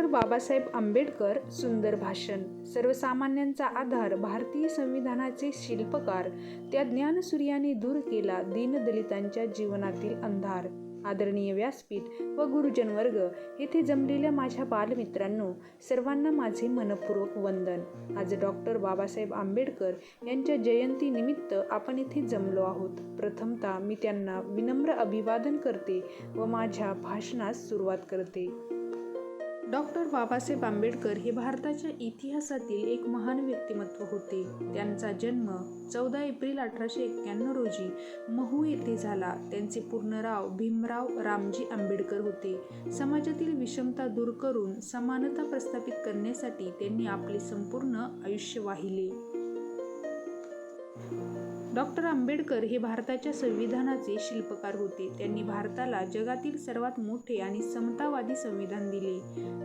Doctor Babasaheb Ambedkar सुंदर भाषण. सर्वसामान्यांचा आधार भारतीय संविधानाचे शिल्पकार. त्या ज्ञानसूर्याने दूर केला दीनदलितांच्या जीवनातील अंधार. आदरणीय व्यासपीठ व गुरुजन वर्ग येथे जमलेल्या माझ्या बालमित्रांनो सर्वांना माझे मनपूर्वक वंदन. आज डॉक्टर बाबासाहेब आंबेडकर यांच्या जयंतीनिमित्त आपण इथे जमलो आहोत. प्रथमतः मी त्यांना विनम्र अभिवादन करते व माझ्या भाषणास सुरुवात करते. डॉक्टर बाबासाहेब आंबेडकर हे भारताच्या इतिहासातील एक महान व्यक्तिमत्व होते. त्यांचा जन्म चौदा एप्रिल अठराशे एक्क्याण्णव रोजी महू येथे झाला. त्यांचे पूर्णराव भीमराव रामजी आंबेडकर होते. समाजातील विषमता दूर करून समानता प्रस्थापित करण्यासाठी त्यांनी आपले संपूर्ण आयुष्य वाहिले. डॉक्टर आंबेडकर हे भारताच्या संविधानाचे शिल्पकार होते. त्यांनी भारताला जगातील सर्वात मोठे आणि समतावादी संविधान दिले.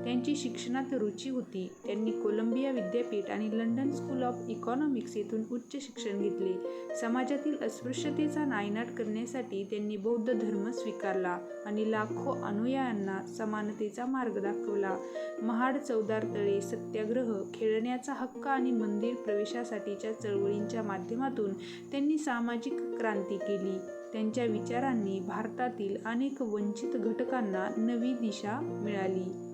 त्यांची शिक्षणात रुची होती. त्यांनी कोलंबिया विद्यापीठ आणि लंडन स्कूल ऑफ इकॉनॉमिक्स येथून उच्च शिक्षण घेतले. समाजातील अस्पृश्यतेचा नायनाट करण्यासाठी त्यांनी बौद्ध धर्म स्वीकारला आणि लाखो अनुयायांना समानतेचा मार्ग दाखवला. महाड चौदार तळे सत्याग्रह खेळण्याचा हक्क आणि मंदिर प्रवेशासाठीच्या चळवळींच्या माध्यमातून त्यांनी सामाजिक क्रांती केली. त्यांच्या विचारांनी भारतातील अनेक वंचित घटकांना नवी दिशा मिळाली.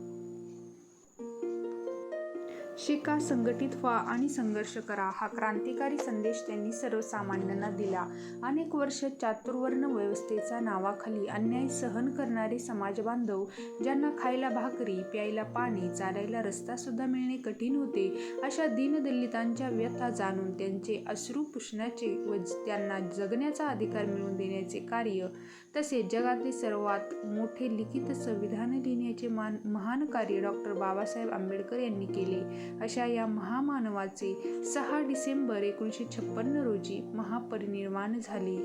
शिका संघटित व्हा आणि संघर्ष करा. हा क्रांतिकारी संदेश त्यांनी सर्वसामान्यांना दिला. अनेक वर्ष चातुर्वर्ण व्यवस्थेचा नावाखाली अन्याय सहन करणारे समाजबांधव ज्यांना खायला भाकरी प्यायला पाणी चालायला रस्ता सुद्धा मिळणे कठीण होते अशा दीनदलितांच्या व्यथा जाणून त्यांचे अश्रू पुसण्याचे व त्यांना जगण्याचा अधिकार मिळवून देण्याचे कार्य तसेच जगातले सर्वात मोठे लिखित संविधान लिहिण्याचे मान महान कार्य डॉक्टर बाबासाहेब आंबेडकर यांनी केले. अशा या महामानवाचे सहा डिसेंबर एकोणीसशे छप्पन्न रोजी महापरिनिर्वाण झाले.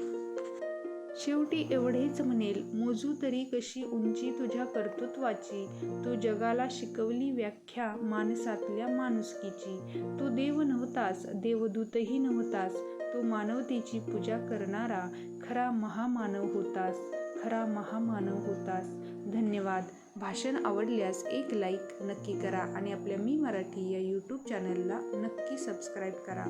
शेवटी एवढेच म्हणेल मोजू तरी कशी उंची तुझ्या कर्तृत्वाची तू जगाला शिकवली व्याख्या माणसातल्या माणुसकीची. तू देव नव्हतास देवदूतही नव्हतास तू मानवतेची पूजा करणारा खरा महामानव होतास खरा महामानव होतास. धन्यवाद. भाषण आवडल्यास एक लाईक नक्की करा आणि आपल्या मी मराठी या यूट्यूब चॅनलला नक्की सबस्क्राईब करा.